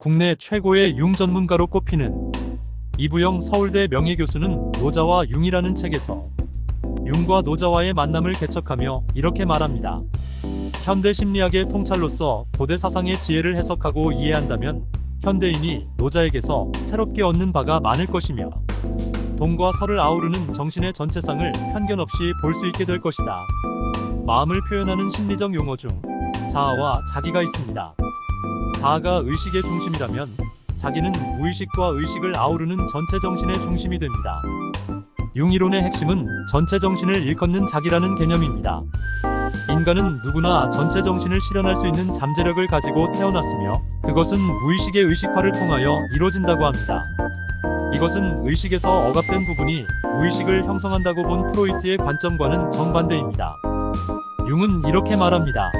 국내 최고의 융 전문가로 꼽히는 이부영 서울대 명예교수는 노자와 융이라는 책에서 융과 노자와의 만남을 개척하며 이렇게 말합니다. 현대 심리학의 통찰로서 고대 사상의 지혜를 해석하고 이해한다면 현대인이 노자에게서 새롭게 얻는 바가 많을 것이며 동과 서를 아우르는 정신의 전체상을 편견 없이 볼 수 있게 될 것이다. 마음을 표현하는 심리적 용어 중 자아와 자기가 있습니다. 자아가 의식의 중심이라면 자기는 무의식과 의식을 아우르는 전체 정신의 중심이 됩니다. 융이론의 핵심은 전체 정신을 일컫는 자기라는 개념입니다. 인간은 누구나 전체 정신을 실현할 수 있는 잠재력을 가지고 태어났으며 그것은 무의식의 의식화를 통하여 이루어진다고 합니다. 이것은 의식에서 억압된 부분이 무의식을 형성한다고 본 프로이트의 관점과는 정반대입니다. 융은 이렇게 말합니다.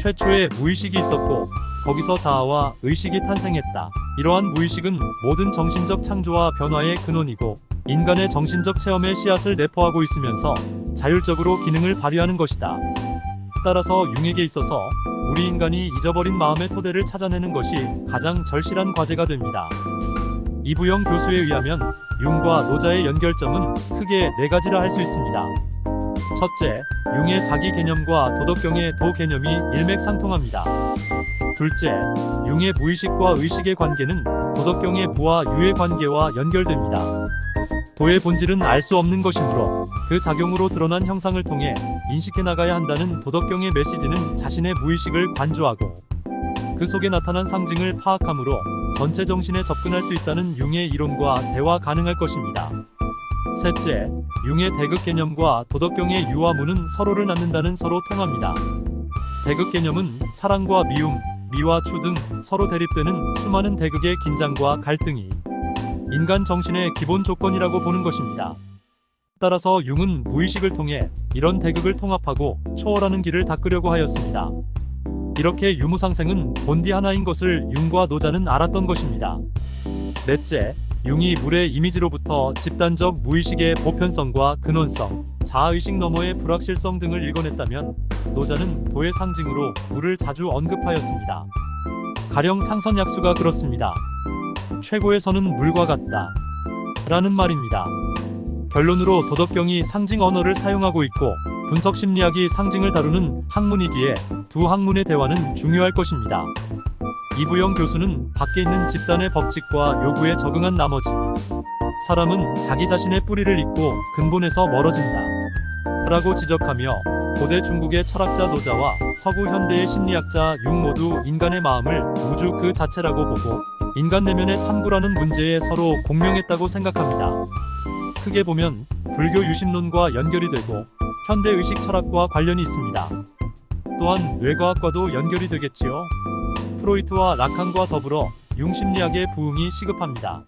최초에 무의식이 있었고 거기서 자아와 의식이 탄생했다. 이러한 무의식은 모든 정신적 창조와 변화의 근원이고 인간의 정신적 체험의 씨앗을 내포하고 있으면서 자율적으로 기능을 발휘하는 것이다. 따라서 융에게 있어서 우리 인간이 잊어버린 마음의 토대를 찾아내는 것이 가장 절실한 과제가 됩니다. 이부영 교수에 의하면 융과 노자의 연결점은 크게 네 가지라 할 수 있습니다. 첫째, 융의 자기 개념과 도덕경의 도 개념이 일맥상통합니다. 둘째, 융의 무의식과 의식의 관계는 도덕경의 부와 유의 관계와 연결됩니다. 도의 본질은 알 수 없는 것이므로 그 작용으로 드러난 형상을 통해 인식해 나가야 한다는 도덕경의 메시지는 자신의 무의식을 관조하고 그 속에 나타난 상징을 파악함으로 전체 정신에 접근할 수 있다는 융의 이론과 대화 가능할 것입니다. 셋째, 융의 대극 개념과 도덕경의 유화무는 서로를 낳는다는 서로 통합니다. 대극 개념은 사랑과 미움, 미와 추 등 서로 대립되는 수많은 대극의 긴장과 갈등이 인간 정신의 기본 조건이라고 보는 것입니다. 따라서 융은 무의식을 통해 이런 대극을 통합하고 초월하는 길을 닦으려고 하였습니다. 이렇게 유무상생은 본디 하나인 것을 융과 노자는 알았던 것입니다. 넷째, 융이 물의 이미지로부터 집단적 무의식의 보편성과 근원성, 자아의식 너머의 불확실성 등을 읽어냈다면 노자는 도의 상징으로 물을 자주 언급하였습니다. 가령 상선약수가 그렇습니다. 최고의 선은 물과 같다. 라는 말입니다. 결론으로 도덕경이 상징 언어를 사용하고 있고 분석 심리학이 상징을 다루는 학문이기에 두 학문의 대화는 중요할 것입니다. 이부영 교수는 밖에 있는 집단의 법칙과 요구에 적응한 나머지 사람은 자기 자신의 뿌리를 잇고 근본에서 멀어진다. 라고 지적하며 고대 중국의 철학자 노자와 서구 현대의 심리학자 융 모두 인간의 마음을 우주 그 자체라고 보고 인간 내면의 탐구라는 문제에 서로 공명했다고 생각합니다. 크게 보면 불교 유심론과 연결이 되고 현대 의식 철학과 관련이 있습니다. 또한 뇌과학과도 연결이 되겠지요. 프로이트와 라칸과 더불어 융심리학의 부흥이 시급합니다.